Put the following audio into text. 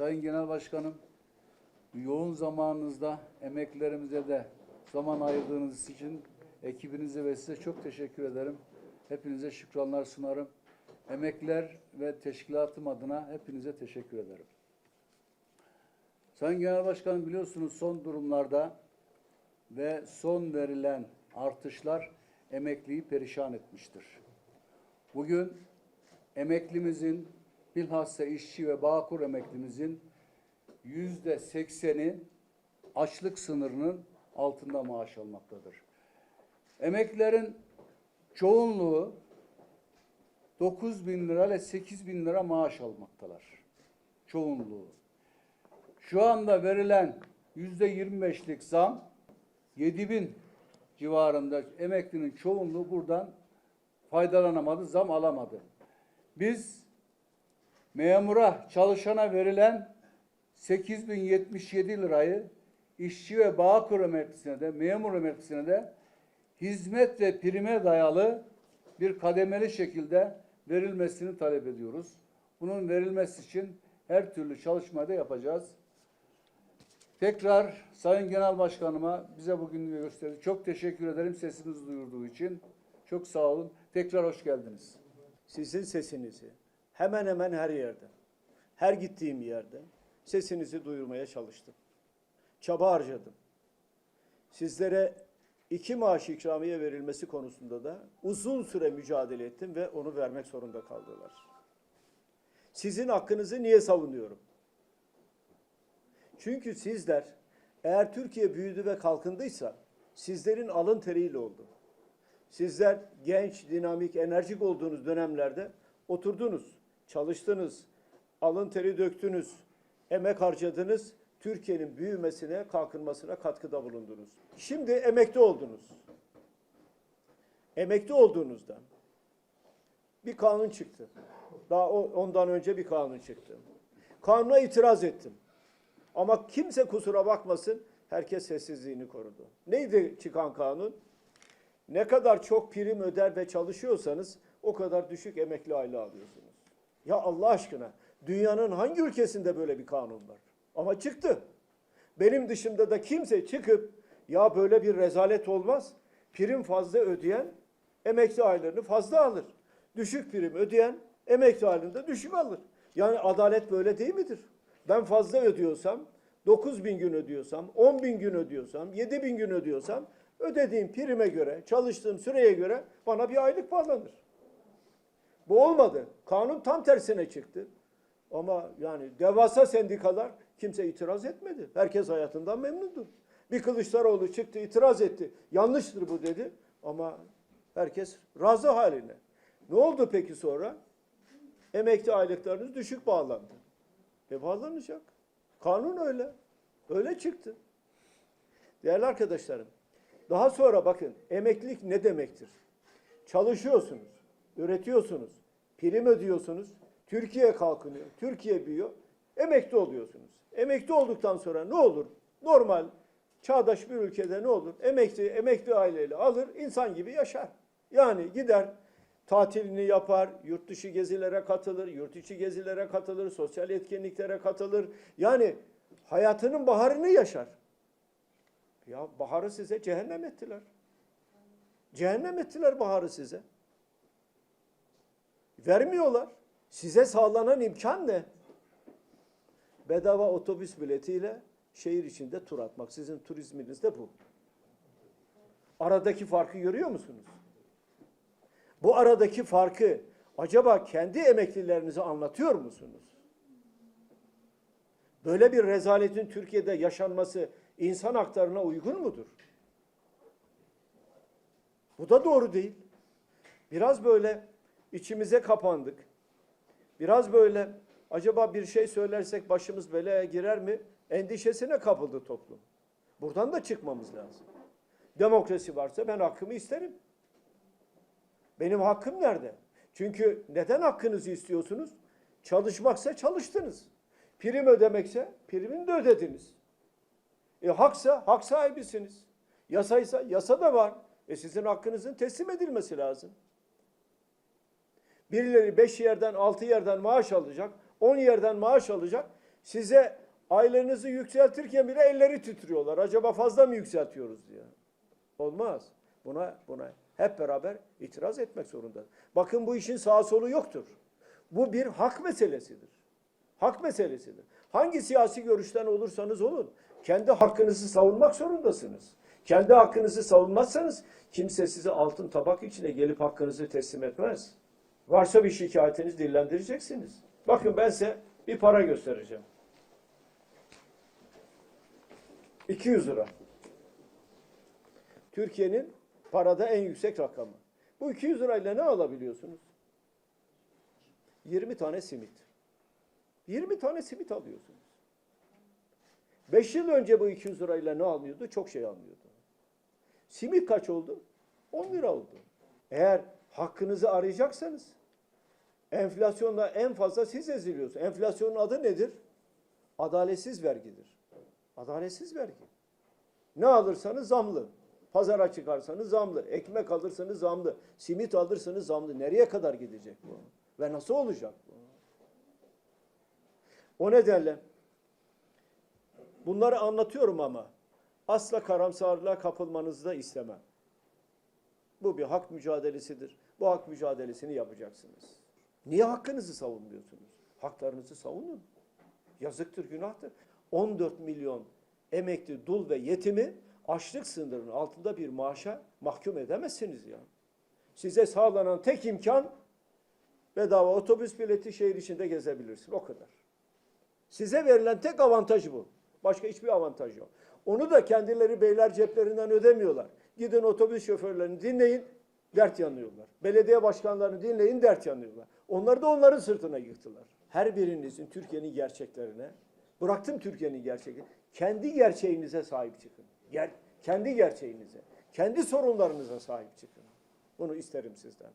Sayın Genel Başkanım, yoğun zamanınızda emeklerimize de zaman ayırdığınız için ekibinize ve size çok teşekkür ederim. Hepinize şükranlar sunarım. Emekler ve teşkilatım adına hepinize teşekkür ederim. Sayın Genel Başkanım biliyorsunuz son durumlarda ve son verilen artışlar emekliyi perişan etmiştir. Bugün emeklimizin bilhassa işçi ve bağkur emeklimizin yüzde sekseni açlık sınırının altında maaş almaktadır. Emeklilerin çoğunluğu 9 bin lira ile 8 bin lira maaş almaktalar. Çoğunluğu. Şu anda verilen yüzde 25'lik zam 7 bin civarında emeklinin çoğunluğu buradan faydalanamadı, zam alamadı. Biz memura, çalışana verilen 8077 lirayı işçi ve bağkur emeklisine de, memur emeklisine de hizmet ve prime dayalı bir kademeli şekilde verilmesini talep ediyoruz. Bunun verilmesi için her türlü çalışmayı da yapacağız. Tekrar Sayın Genel Başkanıma bize bugün gösterdi. Çok teşekkür ederim sesimizi duyurduğu için. Çok sağ olun. Tekrar hoş geldiniz. Sizin sesinizi hemen hemen her yerde, her gittiğim yerde sesinizi duyurmaya çalıştım. Çaba harcadım. Sizlere iki maaş ikramiye verilmesi konusunda da uzun süre mücadele ettim ve onu vermek zorunda kaldılar. Sizin hakkınızı niye savunuyorum? Çünkü sizler eğer Türkiye büyüdü ve kalkındıysa sizlerin alın teriyle oldu. Sizler genç, dinamik, enerjik olduğunuz dönemlerde oturdunuz, çalıştınız, alın teri döktünüz, emek harcadınız, Türkiye'nin büyümesine, kalkınmasına katkıda bulundunuz. Şimdi emekli oldunuz. Emekli olduğunuzda bir kanun çıktı. Daha ondan önce bir kanun çıktı. Kanuna itiraz ettim. Ama kimse kusura bakmasın, herkes sessizliğini korudu. Neydi çıkan kanun? Ne kadar çok prim öder ve çalışıyorsanız o kadar düşük emekli aylığı alıyorsunuz. Ya Allah aşkına dünyanın hangi ülkesinde böyle bir kanun var? Ama çıktı. Benim dışımda da kimse çıkıp ya böyle bir rezalet olmaz. Prim fazla ödeyen emekli aylarını fazla alır. Düşük prim ödeyen emekli aylığını da düşük alır. Yani adalet böyle değil midir? Ben fazla ödüyorsam, 9 bin gün ödüyorsam, 10 bin gün ödüyorsam, 7 bin gün ödüyorsam ödediğim prime göre, çalıştığım süreye göre bana bir aylık bağlanır. Bu olmadı. Kanun tam tersine çıktı. Ama yani devasa sendikalar kimse itiraz etmedi. Herkes hayatından memnundu. Bir Kılıçdaroğlu çıktı itiraz etti. Yanlıştır bu dedi. Ama herkes razı haline. Ne oldu peki sonra? Emekli aylıklarınız düşük bağlandı. E bağlanacak. Kanun öyle. Öyle çıktı. Değerli arkadaşlarım, daha sonra bakın emeklilik ne demektir? Çalışıyorsunuz, üretiyorsunuz, prim ödüyorsunuz, Türkiye kalkınıyor, Türkiye büyüyor, emekli oluyorsunuz. Emekli olduktan sonra ne olur? Normal, çağdaş bir ülkede ne olur? Emekli, emekli aileyle alır, insan gibi yaşar. Yani gider, tatilini yapar, yurt dışı gezilere katılır, yurt içi gezilere katılır, sosyal etkinliklere katılır. Yani hayatının baharını yaşar. Ya baharı size cehennem ettiler. Cehennem ettiler baharı size. Vermiyorlar. Size sağlanan imkan ne? Bedava otobüs biletiyle şehir içinde tur atmak. Sizin turizminiz de bu. Aradaki farkı görüyor musunuz? Bu aradaki farkı acaba kendi emeklilerinize anlatıyor musunuz? Böyle bir rezaletin Türkiye'de yaşanması insan haklarına uygun mudur? Bu da doğru değil. Biraz böyle içimize kapandık. Biraz böyle acaba bir şey söylersek başımız belaya girer mi? Endişesine kapıldı toplum. Buradan da çıkmamız lazım. Demokrasi varsa ben hakkımı isterim. Benim hakkım nerede? Çünkü neden hakkınızı istiyorsunuz? Çalışmaksa çalıştınız. Prim ödemekse primini de ödediniz. E haksa hak sahibisiniz. Yasaysa yasa da var. E sizin hakkınızın teslim edilmesi lazım. Birileri beş yerden altı yerden maaş alacak, on yerden maaş alacak. Size aylığınızı yükseltirken bile elleri titriyorlar. Acaba fazla mı yükseltiyoruz diye. Olmaz. Buna buna hep beraber itiraz etmek zorunda. Bakın bu işin sağa solu yoktur. Bu bir hak meselesidir. Hak meselesidir. Hangi siyasi görüşten olursanız olun, kendi hakkınızı savunmak zorundasınız. Kendi hakkınızı savunmazsanız kimse size altın tabak içine gelip hakkınızı teslim etmez. Varsa bir şikayetiniz dillendireceksiniz. Bakın ben size bir para göstereceğim. 200 lira. Türkiye'nin parada en yüksek rakamı. Bu 200 lirayla ne alabiliyorsunuz? 20 tane simit. 20 tane simit alıyorsunuz. 5 yıl önce bu 200 lirayla ne almıyordu? Çok şey almıyordu. Simit kaç oldu? 10 lira oldu. Eğer hakkınızı arayacaksanız enflasyonla en fazla siz eziliyorsunuz. Enflasyonun adı nedir? Adaletsiz vergidir. Adaletsiz vergi. Ne alırsanız zamlı. Pazara çıkarsanız zamlı. Ekmek alırsanız zamlı. Simit alırsanız zamlı. Nereye kadar gidecek bu? Ve nasıl olacak bu? O nedenle bunları anlatıyorum ama asla karamsarlığa kapılmanızı da istemem. Bu bir hak mücadelesidir. Bu hak mücadelesini yapacaksınız. Niye hakkınızı savunmuyorsunuz? Haklarınızı savunun. Yazıktır, günahtır. 14 milyon emekli, dul ve yetimi açlık sınırının altında bir maaşa mahkum edemezsiniz ya. Size sağlanan tek imkan bedava otobüs bileti şehir içinde gezebilirsin. O kadar. Size verilen tek avantaj bu. Başka hiçbir avantaj yok. Onu da kendileri beyler ceplerinden ödemiyorlar. Gidin otobüs şoförlerini dinleyin, dert yanıyorlar. Belediye başkanlarını dinleyin, dert yanıyorlar. Onları da onların sırtına yıktılar. Her birinizin Türkiye'nin gerçeklerine, bıraktım Türkiye'nin gerçekleri, kendi gerçeğinize sahip çıkın. Ger kendi gerçeğinize, kendi sorunlarınıza sahip çıkın. Bunu isterim sizden.